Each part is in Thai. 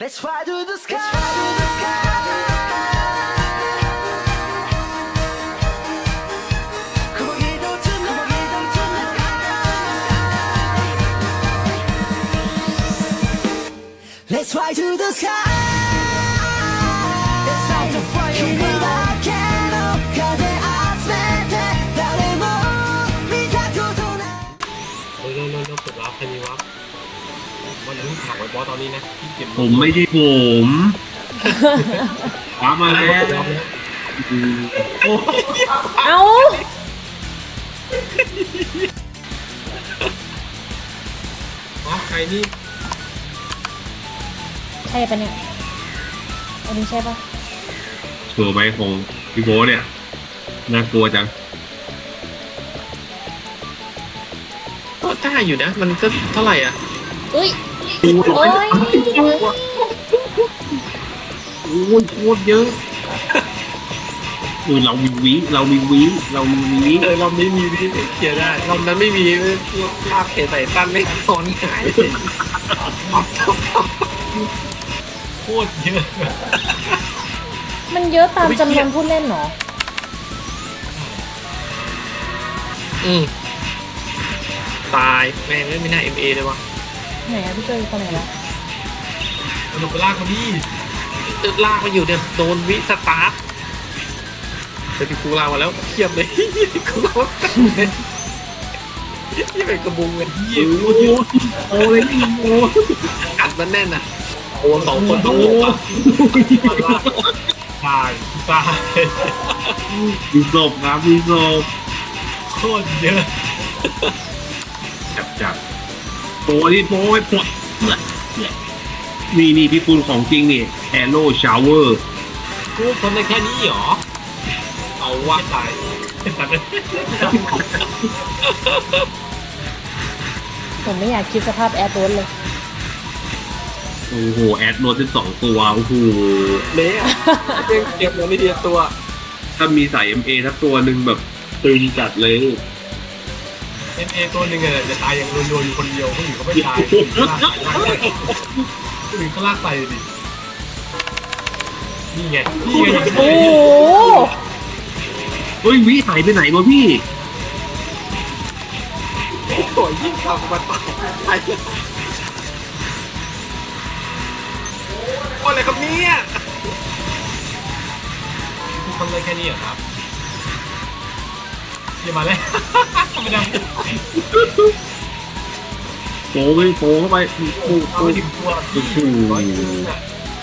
Let's fly to the sky. Let's fly to the sky. นนี้นะที่เก็บผมไม่ใช่ผมคว้ามาแล้วเอาอ๋อใครนี่ใช่ปะเนี่ย อันนี้ใช่ปะชัวร์ไหมของพี่โบทเนี่ย น่ากลัวจังก็ได้อยู่นะ มันก็เท่าไหร่อะ อุ้ย โอ้ยโอ้ยโคตรเยอะเออเรามีวิเรามีวิเรามีวิเออเรอบนี้มีวิธีเคลียร์ได้เรอบนั้นไม่มีลากเขใส่ตั้นไม่ตอนหายโคตรเยอะมันเยอะตามจำนวนผู้เล่นเหรอ อืมตายแม่งไม่น่าเอ็มเอเลยวะ ไหนอะพี่เจอตอนไหนละสนุกไปลากมาดิตึกลากมาอยู่เนี่ยโดนวิสตาร์ทเดี๋ยวพี่กูลากมาแล้วเทียบเลยกูลากมาเลยที่เป็นกระบุงเงินโอ้โหโอ้เลยนี่โอ้อัดมันแน่นอะโอ้สองคนต้องลงอะตายตายมีศพครับมีศพโคตรเยอะจับจับ โอ้ยโอ้ยปวดนี่นี่พี่ปูนของจริงนี่แอโร่ชาวเวอร์กูทนได้แค่นี้เหรอ เอาวะตายสัตว์ผมไม่อยากคิดสภาพแอร์โรสเลย โอ้โห แอดโรดเป็นสองตัวโอ้โหเละเก็บเก็บมาไม่เดียตัว ถ้ามีสาย MA ทักตัวหนึ่งแบบตึงจัดเลย เอ็มเอตัวหนึ่งอะจะตายอย่างรัวๆอยู่คนเดียวคนอื่นเขาไม่ตายคนอื่นก็ลากใส่คนอื่นก็ลากใส่ดินี่ไงนี่ไงโอ้โหเฮ้ยวิหายไปไหนวะพี่โอ้ยยิ่งทำมาตายอะไรครับเนี่ยทุกคนเลยแค่นี้เหรอครับ เยี่ยมมาเลยไม่ได้โผล่ไปโผล่เข้าไปโอ้โหเอาไปถึงตัวพี่โอ้โห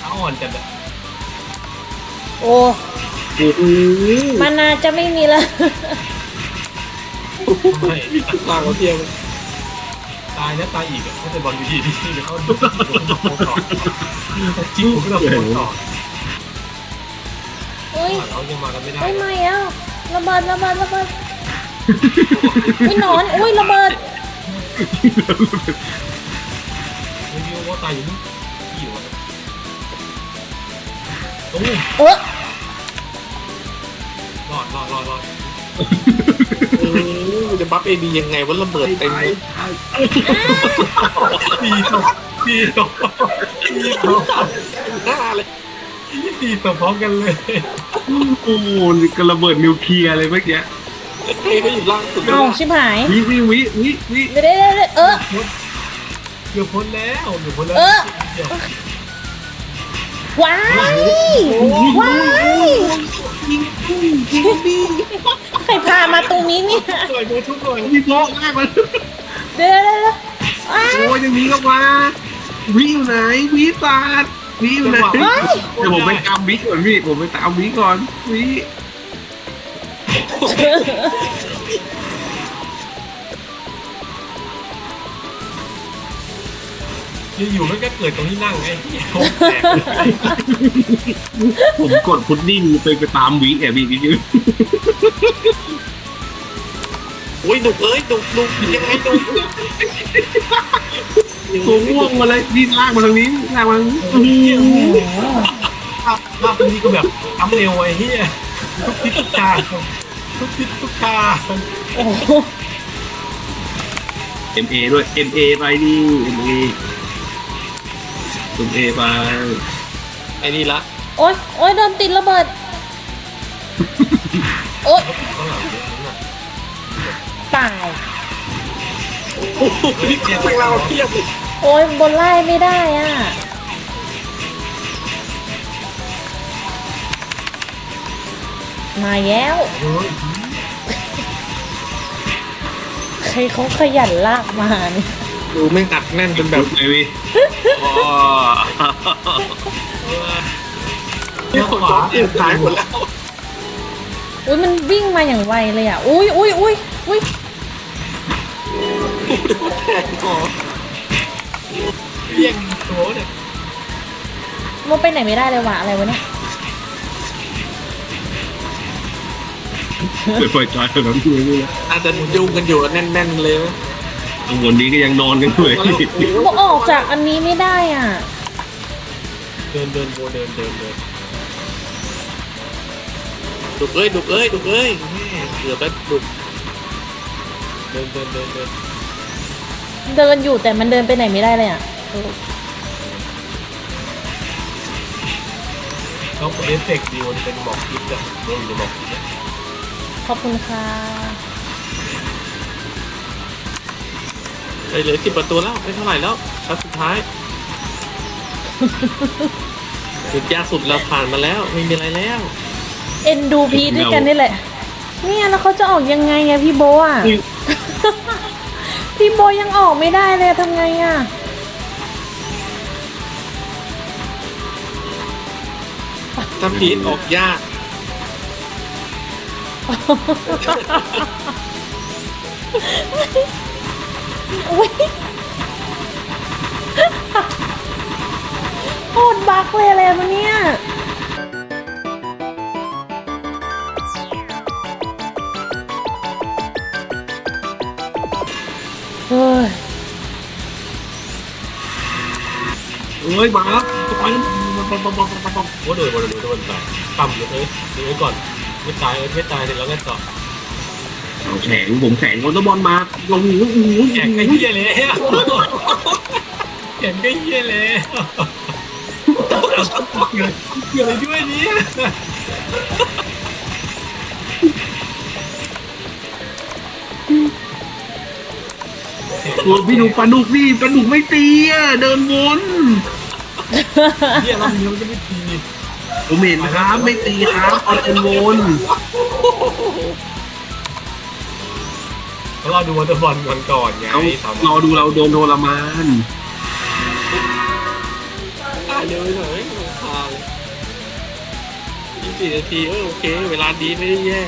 เอาอ่อนจัดอะโอ้โอ้โหมันน่าจะไม่มีแล้ว ไม่ลากมาเทียมตายแล้วตายอีกอะถ้าเป็นบอลอยู่ดีดีเดี๋ยวเขาดูจิกผมก็ต้องโพสต่อจิกผมก็ต้องโพสต่อเฮ้ย เรายังมากันไม่ได้เฮ้ยไม่อะระเบิดระเบิดระเบิด อุ้ยหนอน อุ้ยระเบิดไม่รู้ว่าตายอยู่นี่ที่อยู่อะโอ้เออรอดรอดรอดรอดโอ้ยจะบัฟเอดียังไงวะระเบิดเต็มเลยตีตกตีตกตีตกหน้าเลยตีตกพร้อมกันเลย โอ้โหนี่กระเบิดนิวเคลียร์เลยเมื่อกี้ใคร เขาอยู่ล่างสุดเอาชิบหาย วิวิวิวิวิเดี๋ยวเดี๋ยวเดี๋ยวเออ เกือบพ้นแล้วเกือบพ้นแล้วเออ เดี๋ยวว้าย ว้ายใครพามาตรงนี้เนี่ย หน่อยโดนทุกหน่อยวิโต๊ะง่ายมันเดี๋ยวเดี๋ยวเดี๋ยวอ้าวโอ้ยยังมีก็มาวิอยู่ไหนวิตาดวิอยู่ไหน เดี๋ยวผมไปตามวิก่อนพี่ผมไปตามวิก่อนวิ อยู่ๆมันก็เกิดตรงที่นั่งไงเหี้ยโคตรแปลกเลยผมกดพุดดิ้งไปไปตามวิอะพี่พี่โอ้ยดุกเอ้ยดุกดุกยังไงดุกตัวม่วงมาเลยนี่ลากมาทางนี้ลากมาทางนี้โอ้โหภาพภาพนี้ก็แบบทำเร็วไอ้เหี้ยทุกทิศทาง ทุกทิศทุกทางโอ้โหเอ็มเอด้วยเอ็มเอไปดิเอ็มเอเอ็มเอไปไอ้นี่ละโอ๊ยโอ๊ยโดนติดระเบิด โอ๊ยข้างหลังเยอะนั่นน่ะตาย โอ้โหนี่ข้างเราเทียบเลยโอ๊ยบนไล่ไม่ได้อะ มาแล้ว เฮ้ยใครเขาขยันลากมาเนี่ยดูแม่งอัดแน่นจนแบบเอวีอ๋อนี่คนจอดเอ็มตายหมดแล้วอุ้ยมันวิ่งมาอย่างไวเลยอะ อุ้ยอุ้ยอุ้ยอุ้ยแทงคอเลี้ยงตัวเนี่ยมันไปไหนไม่ได้เลยว่ะอะไรวะเนี่ย เปิดไฟจอยแบบนี้เลยอาจจะยุ่งกันอยู่แน่นๆเลยนะข้างบนนี้ก็ยังนอนกันอยู่เลยมันออกจากอันนี้ไม่ได้อะ เดินเดินโบเดินเดินเดินดุกเอ้ยดุกเอ้ยดุกเอ้ยแม่เกือบไปดุกเดินเดินเดินเดินเดินอยู่แต่มันเดินไปไหนไม่ได้เลยอะเออเขาเอฟเฟกต์ดีมันเป็นหมอกพิษอะเดินอยู่ในหมอกพิษอะ ขอบคุณค่ะไปเหลือสิบประตูแล้วไม่เท่าไหร่แล้วชัดสุดท้ายจุดยากสุดเราผ่านมาแล้ว ไม่มีอะไรแล้ว เอ็นดูพีด้วยกันนี่แหละ เนี่ยแล้วเขาจะออกยังไงอะพี่โบอะพี่โบยังออกไม่ได้เลยทำไงอะถ้าพีทออกยากอุ๊ย โคตรบักเลยอะไรมาเนี่ย เฮ้ย เอ้ยมาแล้วไปโอ้โดนโดนโดนโดนไปต่ำเลยเอ้ยดูไว้ก่อน ไม่ตายเอ้ยไม่ตายเสร็จแล้วก็ต่อเอาแข็งผมแข็งคนตะบอลมาลงหูหูแข่งก็เฮียเลยแข่งก็เฮียเลยเกี่ยวอะไรด้วยเนี่ยโอ้พี่ดูปลาดุกนี่ปลาดุกไม่ตีอะเดินวนเฮียรอบนี้มันจะไม่ที ผมเห็นครับไม่ตีครับเอาเดินวนเขารอดูวอเตอร์บอลก่อนก่อนไงเอาสามรอดูเราโดนทรมานตายเร็วไปหน่อยลงทางยี่สิบนาทีเออโอเค เวลาดีไม่ได้แย่